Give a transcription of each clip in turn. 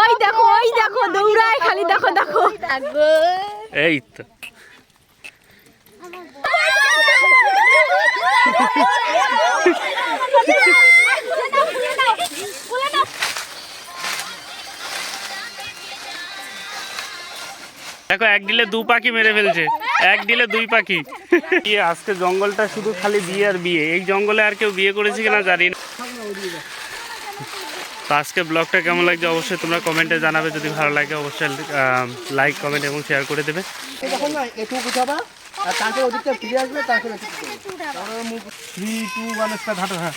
ওই দেখো ওই দেখো দৌড়ায় খালি দেখো দেখো। এই তো। দেখো এক ডিলে দু পাখি মেরে ফেলছে। এক দিলে দুই পাখি। আজকে জঙ্গলটা শুধু খালি বিয়ে আর বিয়ে। এই জঙ্গলে আর কেউ বিয়ে করেছে কিনা জানি না। তো আজকে ব্লগটা কেমন লাগছে অবশ্যই তোমরা কমেন্টে জানাবে। যদি ভালো লাগে অবশ্যই লাইক কমেন্ট এবং শেয়ার করে দেবে। যখন না একটু গুছাবা আর তারপরে ওদিকটা ফিরে আসবে তারপরে থ্রি টু ওয়ান স্টার হাঁটো হ্যাঁ।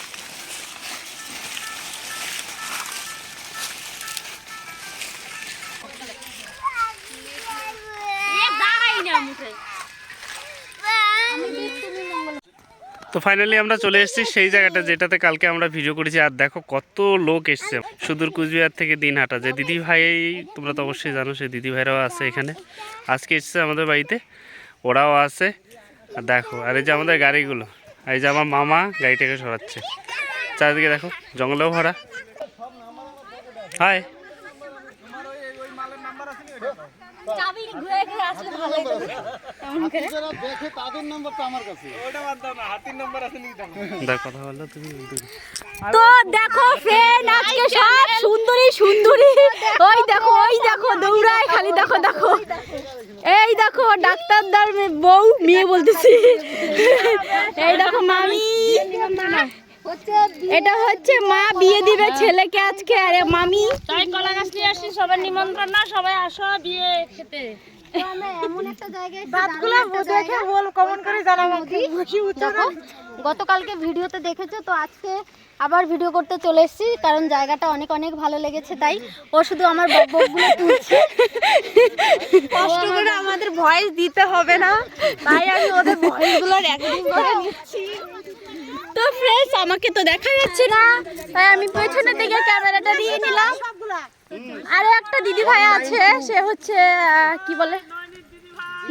তো ফাইনালি আমরা চলে এসেছি সেই জায়গাটা যেটাতে কালকে আমরা ভিডিও করেছি। আর দেখো কত লোক এসছে, সুদূর কুচবিহার থেকে দিন হাঁটা যে দিদি ভাই, তোমরা তো অবশ্যই জানো, সেই দিদি ভাইরাও আছে এখানে। আজকে এসছে আমাদের বাড়িতে, ওরাও আছে। আর দেখো, আর এই যে আমাদের গাড়িগুলো, এই যে আমার মামা গাড়িটাকে সরাচ্ছে। চারিদিকে দেখো, জঙ্গলেও ভরা। হাই যারা দেখে তাদের নাম্বারটা আমার কাছে। দেখ কথা বলল তুমি তো দেখো ফ্রেন্ড আজকে সব সুন্দরী সুন্দরী। ওই দেখো ওই দেখো দৌড়ায় খালি দেখো দেখো। এই দেখো ডাক্তারদার বউ মেয়ে বলতেছি। এই দেখো মামি। এটা হচ্ছে মা বিয়ে দিবে ছেলেকে আজকে আরে মামি। তাই কলা গাছ নিয়ে আসছি সবার নিমন্ত্রণ না সবাই আসো বিয়ে খেতে। দাঁতগুলো দেখে বল কমন করে জানাব দেখো গতকালকে ভিডিওতে দেখেছ তো আজকে আবার ভিডিও করতে চলে এসেছি কারণ জায়গাটা অনেক অনেক ভালো লেগেছে তাই ও শুধু আমার বকবকগুলো তুলছে। কষ্ট করে আমাদের ভয়েস দিতে হবে না। তাই আমি ওদের ভয়েসগুলো রেকর্ডিং করে নিচ্ছি। তো ফ্রেন্ডস আমাকে তো দেখা যাচ্ছে না। তাই আমি পেছনে দিকে ক্যামেরাটা দিয়ে নিলাম। আরও একটা দিদি ভাই আছে সে হচ্ছে কি বলে?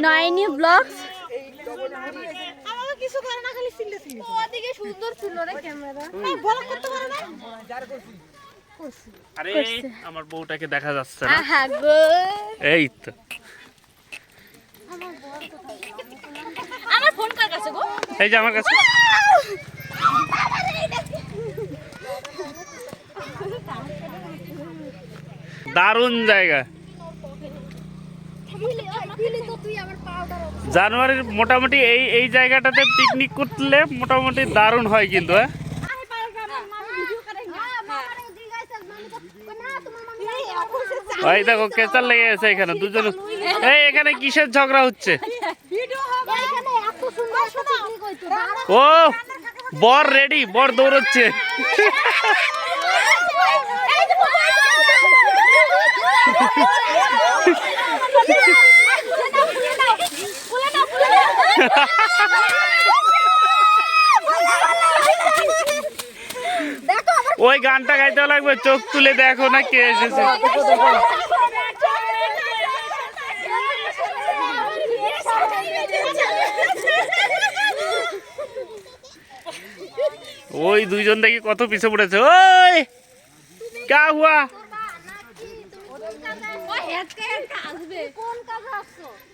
নয়নি ব্লগস। কিছু করে না খালি সিলে সিলে ওদিকে সুন্দর ছিল রে ক্যামেরা। ব্লগ করতে পারে না? আরে আমার বউটাকে দেখা যাচ্ছে না। আহা গো। এই তো। আমার ফোন কার কাছে গো? এই যে আমার কাছে। দারুণ জায়গা। জানুয়ারির মোটামুটি এই এই জায়গাটাতে পিকনিক করলে মোটামুটি দারুণ হয় কিন্তু হ্যাঁ? ওই দেখো কেচার লেগে গেছে এখানে দুজন। এই এখানে কিসের ঝগড়া হচ্ছে? ও! বর রেডি বর দৌড়চ্ছে। ওই গানটা গাইতে লাগবে চোখ তুলে দেখো না কে এসেছে। ওই দুইজন দেখি কত পিছে পড়েছে ওই! কা হুয়া?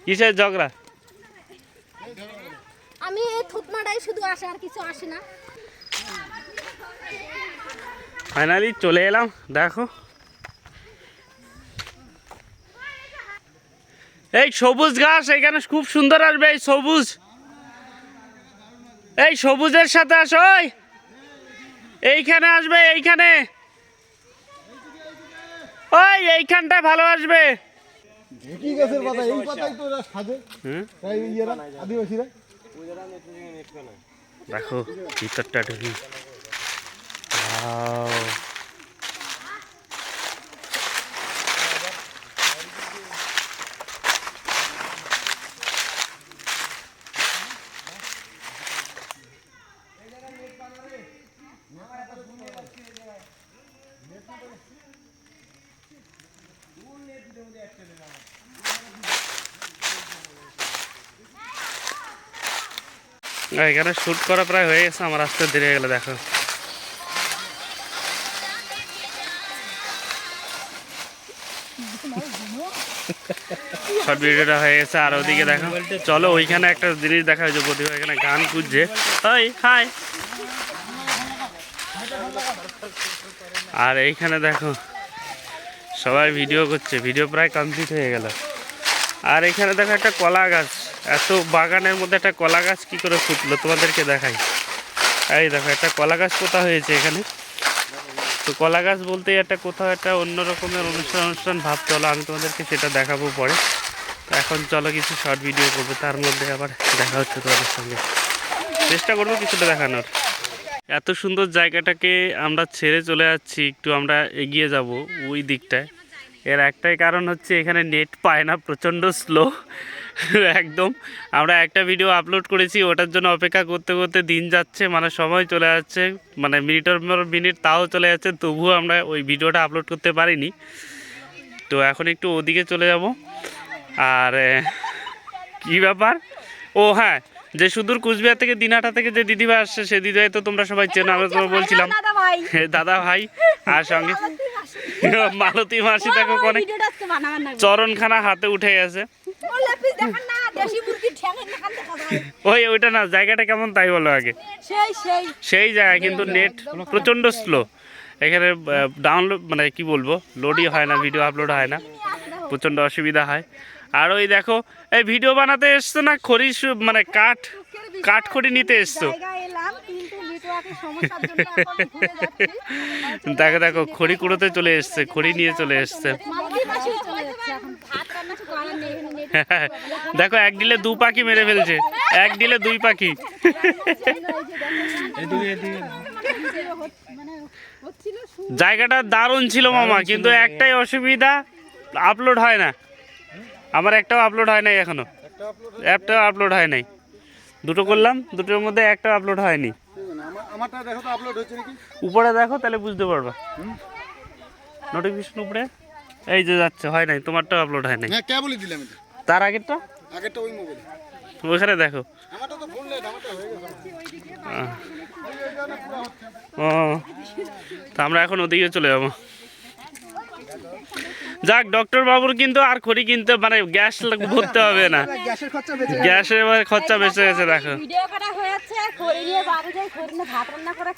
কিসের ঝগড়া? আমি এই থুতমাটাই শুধু আসে আর কিছু আসে না। ফাইনালি চলে এলাম দেখো। এই সবুজ ঘাস এখানে খুব সুন্দর আসবে এই সবুজ। এই সবুজের সাথে আসো ওই! এইখানে আসবে এইখানে। ওই এইখানটা ভালো আসবে। ঢেকি গাছের পাতা এই পাতাই তো এরা সাজে। হুম? ইয়েরা আদিবাসীরা। দেখো ভিতরটা ঢুকি। এখানে শ্যুট করা প্রায় হয়ে গেছে, আমার আসতে দেরি গেলে দেখো। শর্ট ভিডিওটা হয়ে গেছে, আর ওদিকে দেখো। চলো ওইখানে একটা জিনিস দেখা হয়েছে প্রতিভা এখানে গান খুঁজছে। তাই হাই আর এইখানে দেখো, সবাই ভিডিও করছে ভিডিও প্রায় কমপ্লিট হয়ে গেল। আর এখানে দেখো একটা কলা গাছ। এত বাগানের মধ্যে একটা কলা গাছ কি করে ফুটলো? তোমাদেরকে দেখাই। এই দেখো, একটা কলা গাছ কোথা হয়েছে এখানে? তো কলা গাছ বলতেই একটা কোথাও একটা অন্য রকমের অনুষ্ঠান অনুষ্ঠান ভাব, চলো আমি তোমাদেরকে সেটা দেখাবো পরে। তো এখন চলো কিছু শর্ট ভিডিও করব, তার মধ্যে আবার দেখা হচ্ছে তোমাদের সঙ্গে। চেষ্টা করব কিছুটা দেখানোর। এত সুন্দর জায়গাটাকে আমরা ছেড়ে চলে যাচ্ছি, একটু আমরা এগিয়ে যাব ওই দিকটায়। এর একটাই কারণ হচ্ছে এখানে নেট পায় না, প্রচণ্ড স্লো একদম। আমরা একটা ভিডিও আপলোড করেছি ওটার জন্য অপেক্ষা করতে করতে দিন যাচ্ছে মানে সময় চলে যাচ্ছে মানে মিনিটের পর মিনিট তাও চলে যাচ্ছে তবুও আমরা ওই ভিডিওটা আপলোড করতে পারিনি। তো এখন একটু ওদিকে চলে যাব। আর কি ব্যাপার? ও হ্যাঁ যে সুদূর কুচবিহার থেকে দিনহাটা থেকে যে দিদিভাই আসছে সে দিদিভাই তো তোমরা সবাই চেনো আমরা তোমার বলছিলাম। দাদা ভাই। আর সঙ্গে মালতী মাসি দেখো অনেক চরণখানা হাতে উঠে গেছে। ওই ওইটা না জায়গাটা কেমন তাই বলো আগে। সেই সেই। সেই জায়গায় কিন্তু নেট প্রচণ্ড স্লো এখানে ডাউনলোড মানে কি বলব লোডই হয় না ভিডিও আপলোড হয় না। প্রচণ্ড অসুবিধা হয়। আর ওই দেখো এই ভিডিও বানাতে এসছো না খড়ি মানে কাঠ কাঠ খড়ি নিতে এসছো? দেখো দেখো খড়ি কুড়োতে চলে এসছে খড়ি নিয়ে চলে এসছে। নেই এখানে নেট দেখো এক ডিলে দু পাখি মেরে ফেলছে। এক ডিলে দুই পাখি। জায়গাটা দারুণ ছিল মামা কিন্তু একটাই অসুবিধা আপলোড হয় না। আমার একটাও আপলোড হয় নাই এখনও। একটাও আপলোড হয় নাই। দুটো করলাম দুটোর মধ্যে একটাও আপলোড হয়নি। আমারটা দেখো তো আপলোড হচ্ছে নাকি? উপরে দেখো তাহলে বুঝতে পারবা। নোটিফিকেশন উপরে? এই যে যাচ্ছে হয় নাই তোমারটাও আপলোড হয় নাই। হ্যাঁ কে বলে দিলাম এটা তার আগেরটা? আগেরটা ওই মোবাইল ওখানে দেখো। আমারটা তো ফোন লেট আমারটা হয়ে গেছে। ও তো আমরা এখন ওদিকে চলে যাব। যাক ডক্টর বাবুর কিন্তু আর খড়ি কিনতে মানে গ্যাস ভরতে হবে না। গ্যাসের খরচা বেঁচে গ্যাসের খরচা বেঁচে গেছে দেখো। ভিডিও করা হয়ে যাচ্ছে খড়ি নিয়ে বাড়ি যাই খড়ি নিয়ে ভাত রান্না করে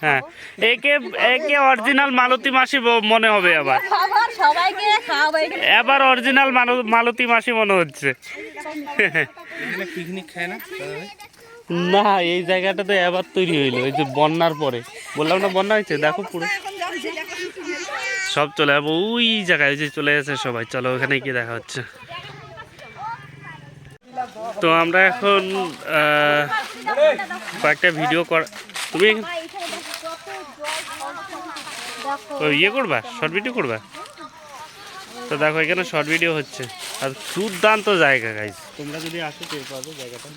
একে একে অরিজিনাল মালতী মাসি মনে হবে আবার। এবার অরিজিনাল মালতী মাসি মনে হচ্ছে। পিকনিক খায় না? না এই জায়গাটা তো এবার তৈরি হইল এই যে বন্যার পরে। বললাম না বন্যা হয়েছে? দেখো পুরো। সব চলে যাব, ওই জায়গায় যে চলে গেছে সবাই। চলো ওখানে গিয়ে দেখা হচ্ছে। তো আমরা এখন কয়েকটা ভিডিও কর তুমি ইয়ে করবা? শর্ট ভিডিও করবা? তো দেখো, এখানে শর্ট ভিডিও হচ্ছে। আর দুর্দান্ত জায়গা গাইজ তোমরা যদি আসো টের পাবে জায়গাটা।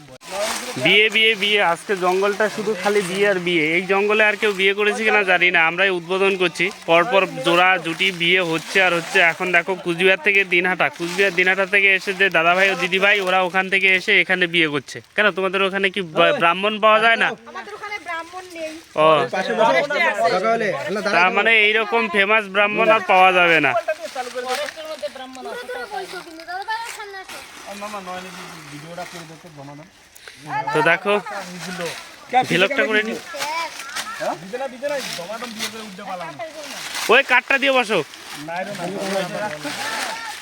বিয়ে বিয়ে বিয়ে। আজকে জঙ্গলটা শুধু খালি বিয়ে আর বিয়ে। এই জঙ্গলে আর কেউ বিয়ে করেছে কিনা জানি না। আমরাই উদ্বোধন করছি। পরপর জোড়া জুটি বিয়ে হচ্ছে আর হচ্ছে। এখন দেখো কুচবিহার থেকে দিনহাটা। কুচবিহার দিনহাটা থেকে এসে যে দাদাভাই ও দিদিভাই ওরা ওখান থেকে এসে এখানে বিয়ে করছে। কেন? তোমাদের ওখানে কি ব্রাহ্মণ পাওয়া যায় না? আমাদের ওখানে ব্রাহ্মণ নেই। ও। তার মানে এইরকম ফেমাস ব্রাহ্মণ আর পাওয়া যাবে না। তো দেখো ভিলকটা করে নি। ওই কাঠটা দিয়ে বসো।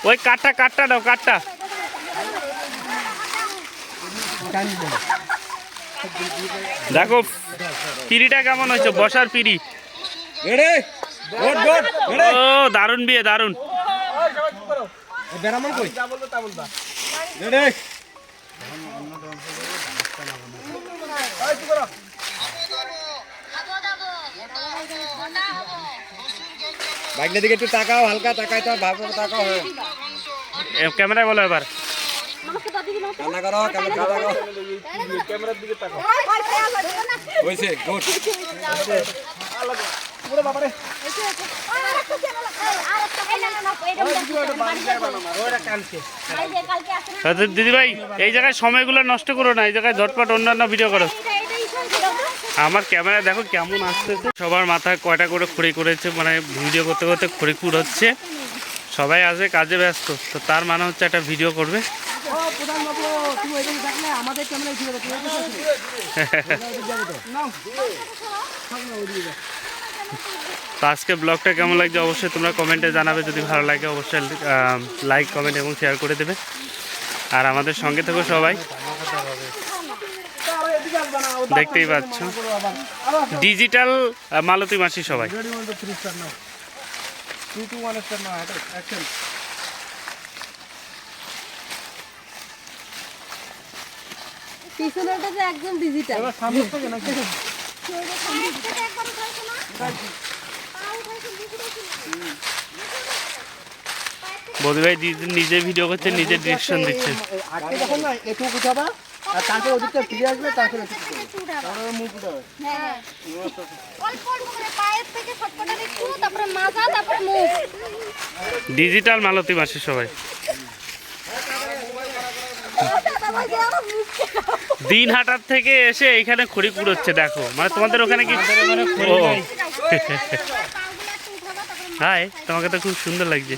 ওই কাঠটা কাঠটা দাও কাঠটা। দেখো পিড়িটা কেমন হয়েছে? বসার পিড়ি। রেডি? গুড গুড ও দারুণ বিয়ে দারুণ। বেরামন কই? রেডি বাইকটার দিকে একটু তাকাও হালকা তাকাই তো ভাবো তাকাও। ক্যামেরায় বলো এবার। কান্না করো ক্যামেরা তাকাও ক্যামেরার দিকে তাকাও হইছে গুড। পুরো বাবারে আচ্ছা, দিদিভাই এই জায়গায় সময়গুলো নষ্ট করো না এই জায়গায় ঝটপট অন্যান্য ভিডিও করো। আমার ক্যামেরা দেখো কেমন আসতেছে। সবার মাথায় কয়টা করে খড়ি করেছে মানে ভিডিও করতে করতে খড়ি কুড় হচ্ছে সবাই আছে কাজে ব্যস্ত। তো তার মানে হচ্ছে একটা ভিডিও করবে। ও প্রধান বাবু তুমি এখানে থাকলে আমাদের তো আজকে ব্লগটা কেমন লাগছে অবশ্যই তোমরা কমেন্টে জানাবে যদি ভালো লাগে অবশ্যই লাইক কমেন্ট এবং শেয়ার করে দেবে। আর আমাদের সঙ্গে থেকো সবাই। দেখতেই পাচ্ছ। ডিজিটাল মালতী মাসি সবাই। যে একদম ডিজিটাল বৌদি ভাই নিজে- ভিডিও করছে নিজে ডিরেকশন দিচ্ছে। এই যখন না একটু গুছাবা আর তারপরে ওদিকটা ফিরে আসবে তারপরে একটু তারপরে মুখ উঠাবে। হ্যাঁ অল্প অল্প করে পায়ের থেকে সবকটা একটু তারপরে মাজা তারপরে মুখ। ডিজিটাল মালতী মাসি সবাই। দিন হাটার থেকে এসে এখানে খড়ি কুড়োচ্ছে দেখো। মানে তোমাদের ওখানে কি হাই তোমাকে তো খুব সুন্দর লাগছে।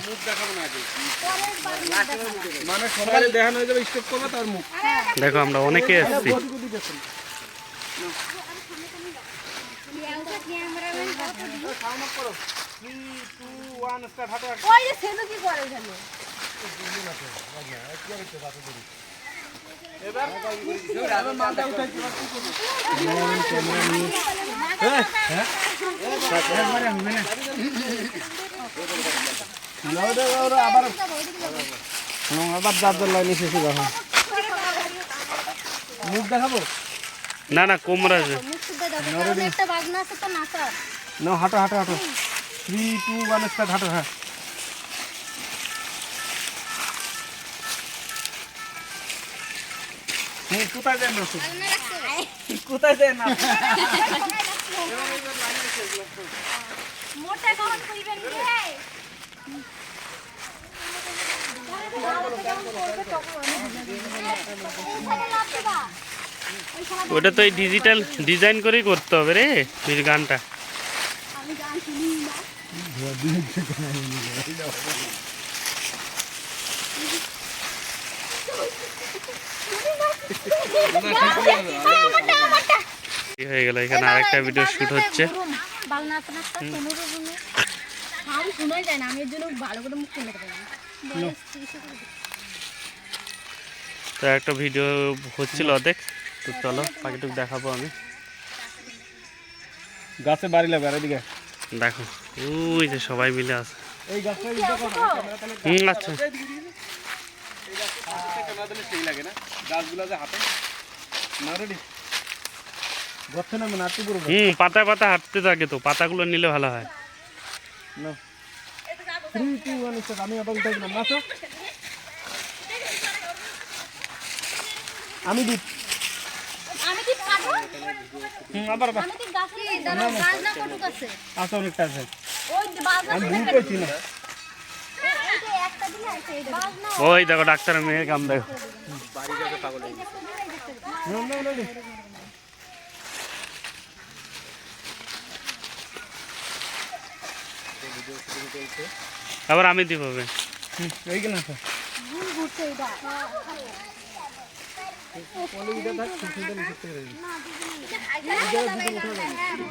মানে দেখো আমরা অনেকে এসেছি। ওই কি করে আবার আবার যার লাইন এসেছি দেখো মুখ দেখাবো না না কোমরা আছে না হাঁটো হাঁটো হাঁটো। থ্রি টু ওয়ান স্টার্ট হাঁটো হ্যাঁ। কোথায় যায় না কোথায় যায় না? মোটা কখন কইবেন রে? ওটা তো এই ডিজিটাল ডিজাইন করেই করতে হবে রে এই গানটা। হয়ে গেল এখানে আরেকটা ভিডিও শুট হচ্ছে। বালনা আপনার সাথে কোনো রকমে আমি শোনাই যায় না আমি এর জন্য ভালো করে মুখ শুনতে পারি না। তো একটা ভিডিও হচ্ছিল অর্ধেক তো চলো বাকিটুকু দেখাবো আমি। গাছে বাড়ি লাগবে আর এদিকে দেখো ওই যে সবাই মিলে আছে। এই গাছটা আচ্ছা। ক্যামেরা সেই লাগে না। গাছগুলো যে হাতে না রেডি না হুম পাতায় পাতা হাঁটতে থাকে তো পাতাগুলো নিলে ভালো হয়। না। থ্রি টু ওয়ান আমি আবার উঠাই দিলাম। দিই। আবার না আছে? ভুল করছি না এই যে একটা দিলে আছে এই বাজনা ওই দেখো ডাক্তারের মেয়ের কাম দেখো। আবার আমি দিব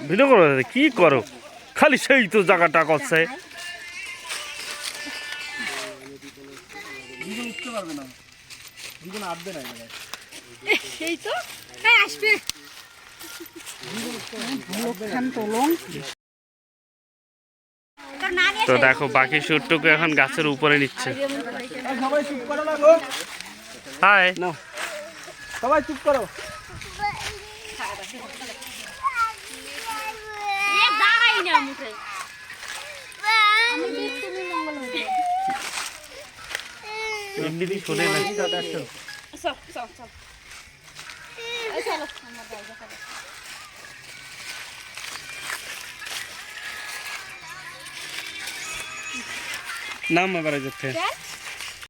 ভিডিও করো, কি করো? খালি সেই তো জায়গাটা করছে। পারবে না। দুজন আসবে না সেই তো। হ্যাঁ আসবে। তো দেখো বাকি সুরটুকু এখন গাছের উপরে নিচ্ছে। এই সবাই চুপ করো না গো হাই। সবাই চুপ করো। দাঁড়াই না মুখে আমি কি তুমি মঙ্গল হইবে এমনিতেই শোনে না চল চল চল নাম এবারে যেতে